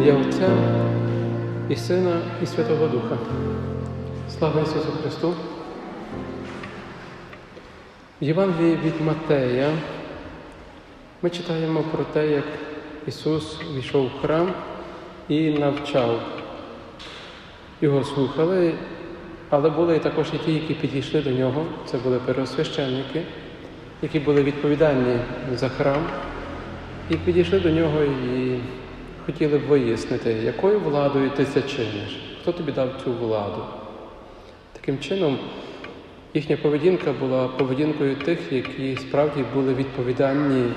ім'я Отця і Сина, і Святого Духа. Слава Ісусу Христу! В Євангелії від Матея ми читаємо про те, як Ісус війшов в храм і навчав. Його слухали, але були також і ті, які підійшли до нього. Це були первосвященники, які були відповідальні за храм, і підійшли до нього і хотіли б вияснити, якою владою ти це чиниш, хто тобі дав цю владу. Таким чином, їхня поведінка була поведінкою тих, які справді були відповідальні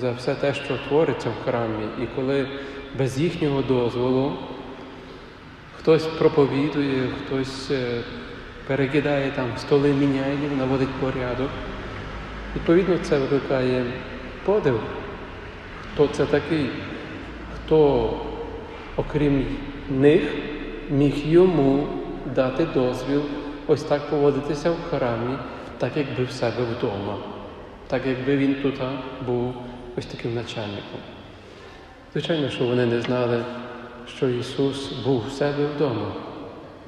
за все те, що твориться в храмі, і коли без їхнього дозволу хтось проповідує, хтось е, перекидає там столи міняє, наводить порядок. Відповідно, це викликає подив, хто це такий, хто, окрім них, міг йому дати дозвіл ось так поводитися в храмі, так якби в себе вдома, так якби він тут був ось таким начальником. Звичайно, що вони не знали, що Ісус був у себе вдома,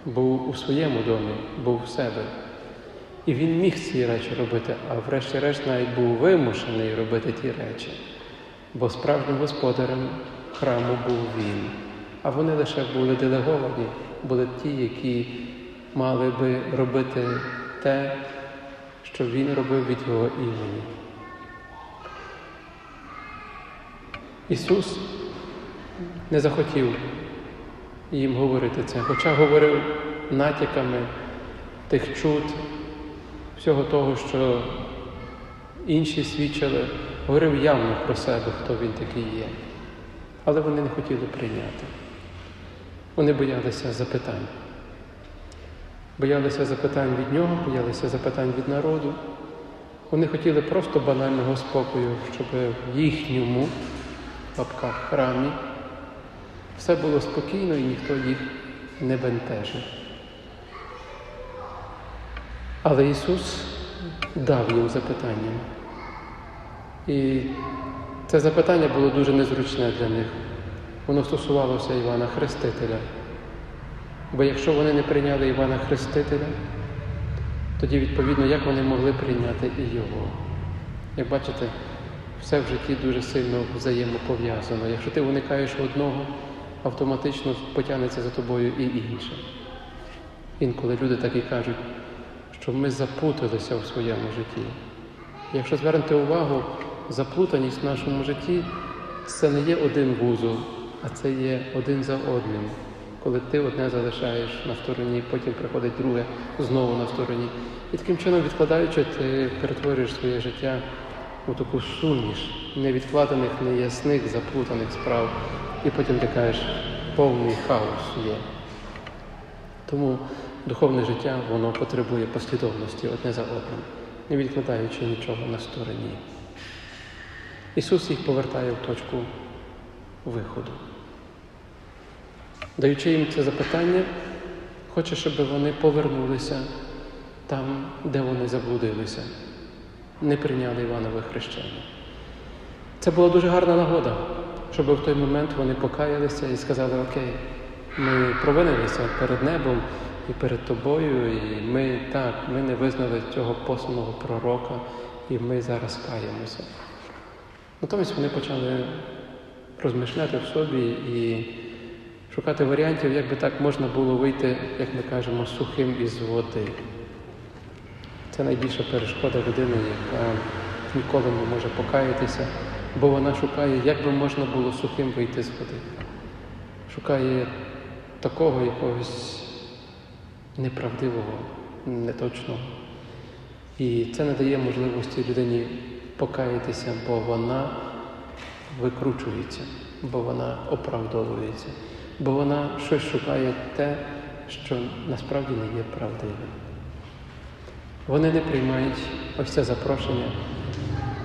був у своєму домі, був в себе. І Він міг ці речі робити, а врешті-решт навіть був вимушений робити ті речі, бо справжнім господарем храму був Він. А вони лише були делеговані, були ті, які мали би робити те, що Він робив від Його імені. Ісус не захотів їм говорити це, хоча говорив натяками тих чуд, всього того, що інші свідчили, говорив явно про себе, хто він такий є. Але вони не хотіли прийняти. Вони боялися запитань. Боялися запитань від нього, боялися запитань від народу. Вони хотіли просто банального спокою, щоб в їхньому лапках храмі все було спокійно і ніхто їх не бентежив. Але Ісус дав їм запитання. І це запитання було дуже незручне для них. Воно стосувалося Івана Хрестителя. Бо якщо вони не прийняли Івана Хрестителя, тоді, відповідно, як вони могли прийняти і Його? Як бачите, все в житті дуже сильно взаємопов'язано. Якщо ти уникаєш одного, автоматично потягнеться за тобою і інше. Інколи люди так і кажуть, що ми запуталися в своєму житті. Якщо звернути увагу, заплутаність в нашому житті це не є один вузол, а це є один за одним. Коли ти одне залишаєш на стороні, потім приходить друге знову на стороні. І таким чином, відкладаючи, ти перетворюєш своє життя у таку суміш невідкладених, неясних, заплутаних справ. І потім ти кажеш, повний хаос є. Тому духовне життя воно потребує послідовності одне за одним, не відкладаючи нічого на стороні. Ісус їх повертає в точку виходу. Даючи їм це запитання, хоче, щоб вони повернулися там, де вони заблудилися, не прийняли Іванове хрещення. Це була дуже гарна нагода, щоб в той момент вони покаялися і сказали, окей, ми провинилися перед небом і перед тобою, і ми так, ми не визнали цього посланого пророка, і ми зараз каємося. Натомість вони почали розмишляти в собі і шукати варіантів, як би так можна було вийти, як ми кажемо, сухим із води. Це найбільша перешкода людини, яка ніколи не може покаятися, бо вона шукає, як би можна було сухим вийти з води. Шукає такого якогось неправдивого, неточного. І це не дає можливості людині покаятися, бо вона викручується, бо вона оправдовується, бо вона щось шукає те, що насправді не є правдивим. Вони не приймають ось це запрошення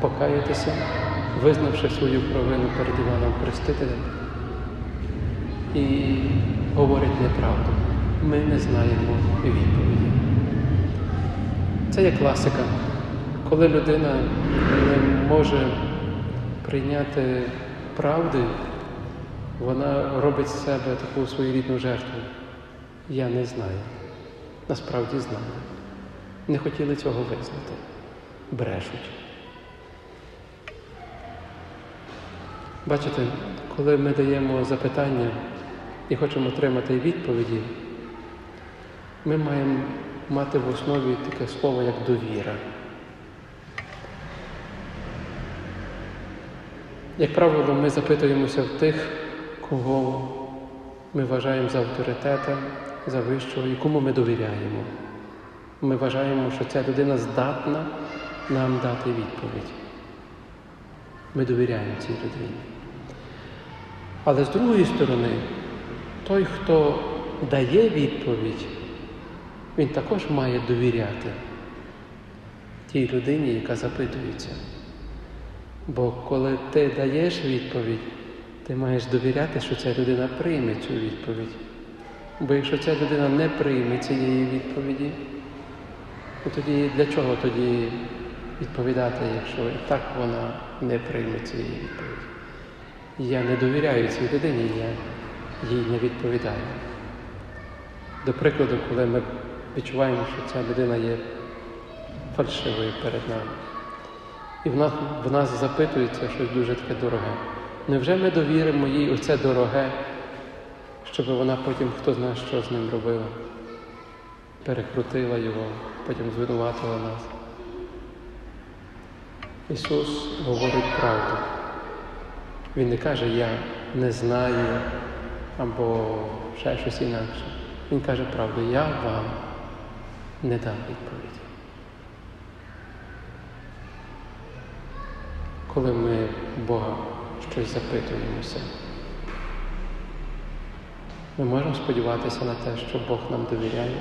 покаятися, визнавши свою провину перед Іваном Хрестителем, і говорять неправду. Ми не знаємо відповіді. Це є класика. Коли людина не може прийняти правди, Вона робить з себе таку своєрідну жертву. Я не знаю. Насправді знаю. Не хотіли цього визнати. Брешуть. Бачите, коли ми даємо запитання і хочемо отримати відповіді, ми маємо мати в основі таке слово, як довіра. Як правило, ми запитуємося в тих, кого ми вважаємо за авторитета, за вищого і кому ми довіряємо. Ми вважаємо, що ця людина здатна нам дати відповідь. Ми довіряємо цій людині. Але з другої сторони, той, хто дає відповідь, він також має довіряти тій людині, яка запитується. Бо коли ти даєш відповідь, ти маєш довіряти, що ця людина прийме цю відповідь. Бо якщо ця людина не прийме цієї відповіді, то тоді для чого тоді відповідати, якщо і так вона не прийме цієї відповіді? Я не довіряю цій людині, я їй не відповідаю. До прикладу, коли ми відчуваємо, що ця людина є фальшивою перед нами. І в нас, в нас запитується щось дуже таке дороге. Невже ми довіримо їй оце дороге, щоб вона потім хто знає, що з ним робила? Перекрутила його, потім звинуватила нас. Ісус говорить правду. Він не каже, я не знаю або ще щось інакше. Він каже правду, я вам не дам відповіді. Коли ми Бога щось запитуємося, ми можемо сподіватися на те, що Бог нам довіряє.